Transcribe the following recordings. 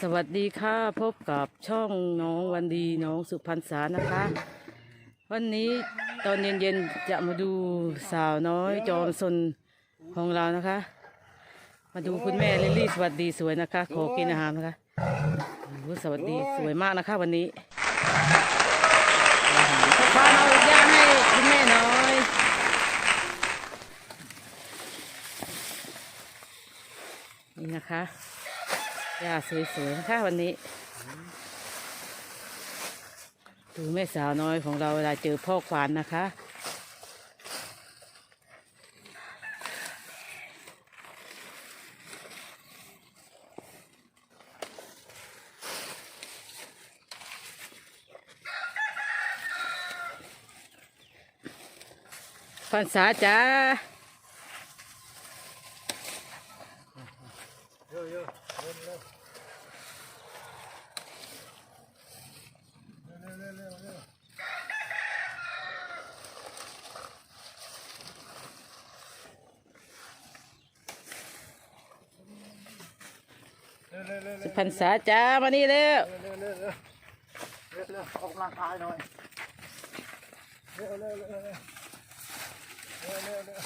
สวัสดีค่ะพบกับช่องน้องวันดีน้องสุพรรณษานะคะ วันนี้ตอนเย็นๆจะมาดูสาวน้อยจอมสนของเรานะคะ มาดูคุณแม่ลิลลี่สวัสดีสวยนะคะ ขอกินอาหารนะคะสวัสดีสวยมากนะคะ วันนี้พาเอาย่างให้คุณแม่น้อยนี่นะคะ ยาสวยๆนะคะวันนี้ ดูแม่สาวน้อยของเราเวลาเจอพ่อควานนะคะพันษาจ้า สุพรรณษาจ้ามานี่เร็วเร็วเร็วเร็วเร็วเร็วออกกำลังกายหน่อยเร็วเร็วเร็วเร็วเร็ว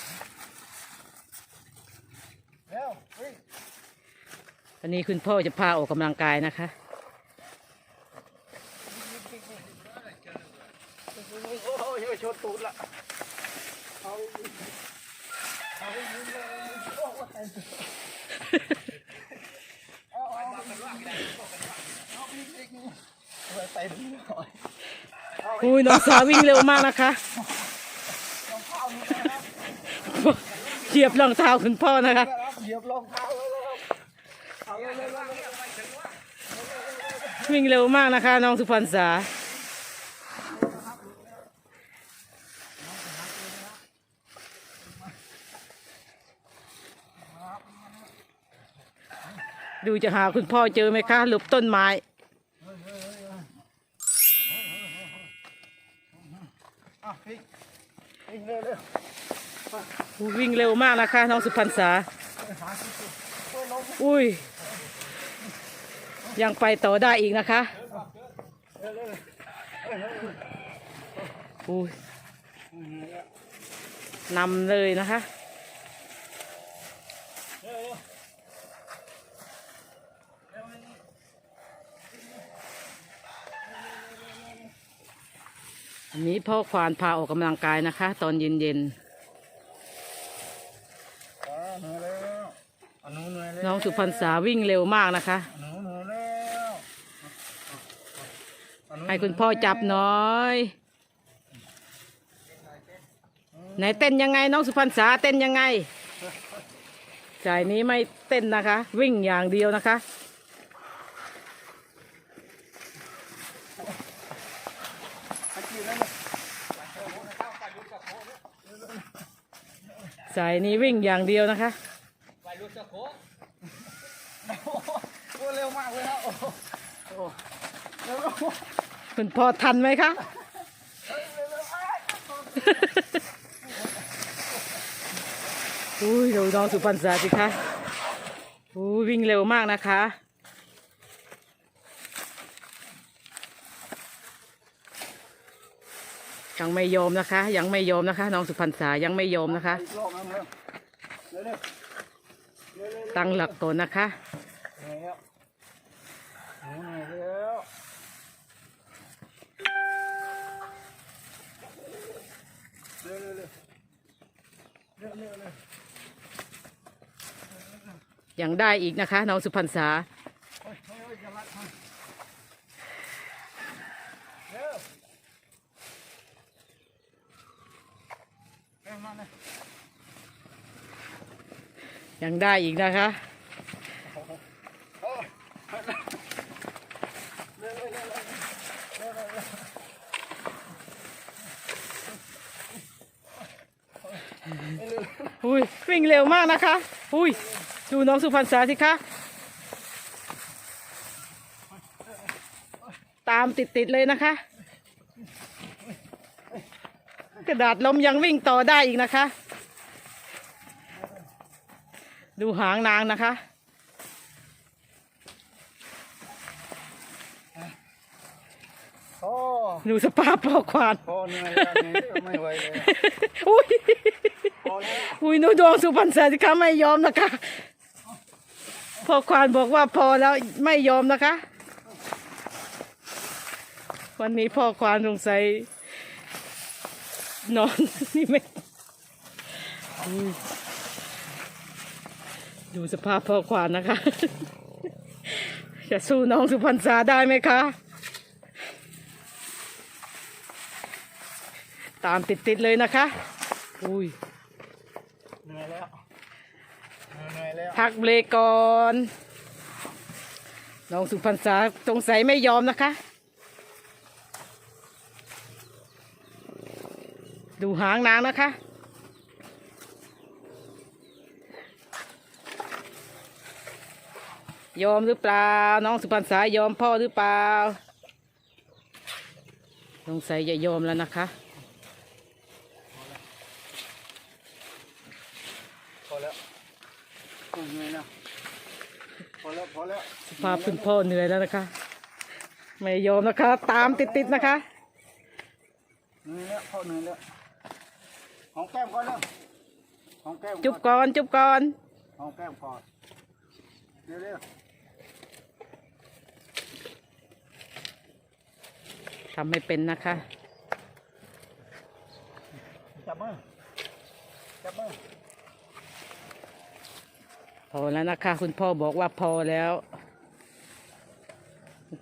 วันนี้คุณพ่อจะพาออกกำลังกายนะคะ อุ้ยน้องสาววิ่งเร็วมากนะคะเหยียบรองเท้าคุณพ่อนะคะ เหยียบรองเท้า วิ่งเร็วมากนะคะ น้องสุพรรณษาดูจะหาคุณพ่อเจอไหมคะหลบต้นไม้ วิ่งเร็วเร็ววิ่งเร็วมากนะคะ น้องสุพรรณษา อุ้ย ยังไปต่อได้อีกนะคะอุ้ยนำเลยนะคะอันนี้พ่อควานพาออกกำลังกายนะคะ ตอนเย็นอ่าเหนื่อยแล้วอันนู้นเหนื่อยแล้วๆน้องสุพรรณษาวิ่งเร็วมากนะคะ อันนู้นเหนื่อยแล้วอันนู้น ให้คุณพ่อจับหน้อยไหนเต้นยังไงน้องสุพรรณษาเต้นยังไงสายนี้ไม่เต้นนะคะ วิ่งอย่างเดียวนะคะสายนี้วิ่งอย่างเดียวนะคะโอ้เร็วมากเลยครับโอ้โอ้ คุณพ่อทันไหมคะ อุ้ยดูน้องสุพรรณษาสิคะอุ้วิ่งเร็วมากนะคะ ยังไม่ยอมนะคะ ยังไม่ยอมนะคะ น้องสุพรรณษายังไม่ยอมนะคะ ตั้งหลักก่อนนะคะ ยังได้อีกนะคะน้องสุพรรณษาอยังได้อีกนะคะ อุ้ยวิ่งเร็วมากนะคะ อุ้ยดูน้องสุพรรณษาสิคะ ตามติดๆเลยนะคะ กระดาษลมยังวิ่งต่อได้อีกนะคะ ดูหางนางนะคะ ดูสภาพพ่อควานพอเหนื่อยแล้วเหนื่อยไม่ไหวเลยอุ้ยพอแล้วอุ้ยหนูดวงสุพรรณสาสิคะไม่ยอมนะคะพ่อควานบอกว่าพอแล้วไม่ยอมนะคะ วันนี้พ่อควานสงสัยนอนนี่ไม่อุ้ยดูสภาพพ่อควานนะคะ จะสู้น้องสุพรรณษาได้ไหมคะ ตามติดๆเลยนะคะ อุ้ยเหนื่อยแล้วเหนื่อยแล้วพักเบรกก่อนน้องสุพรรณษาสงสัยไม่ยอมนะคะ ดูหางนางนะคะยอมหรือเปล่า น้องสุพรรณษายอมพ่อหรือเปล่าสงสัยจะยอมแล้วนะคะ พอแล้วเหนื่อยแล้วพอแล้วพอแล้ว ส ภาพคุณพ่อเหนื่อยแล้วนะคะ ไม่ยอมนะคะ ตามติดๆนะคะเหนื่อยแล้วพอเหนื่อยแล้วหอมแก้มก่อนแล้วหอมแก้มจุบก่อนจุบก่อนหอมแก้มก่อนเร็วเร็วทำให้เป็นนะคะจับมือจับมือพอแล้วนะคะ คุณพ่อบอกว่าพอแล้วคุณ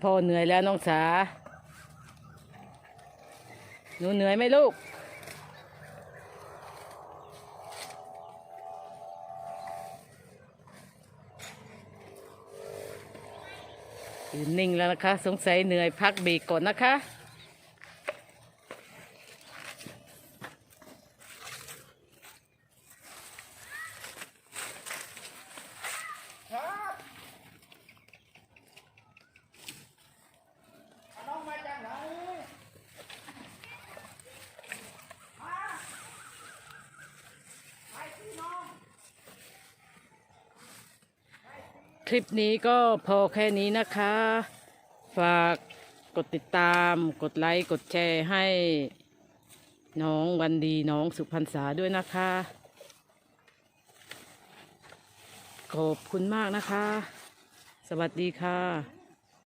พ่อเหนื่อยแล้วน้องสา หนูเหนื่อยไหมลูกนนิ่งแล้วนะคะ สงสัยเหนื่อยพักเบรกก่อนนะคะ ครับน้องมาจากไหน ค ลิปนี้ก็พอแค่นี้นะคะ ฝากกดติดตามกดไลค์ กดแชร์ให้น้องวันดีน้องสุพรรณษาด้วยนะคะ ขอบคุณมากนะคะ สวัสดีค่ะ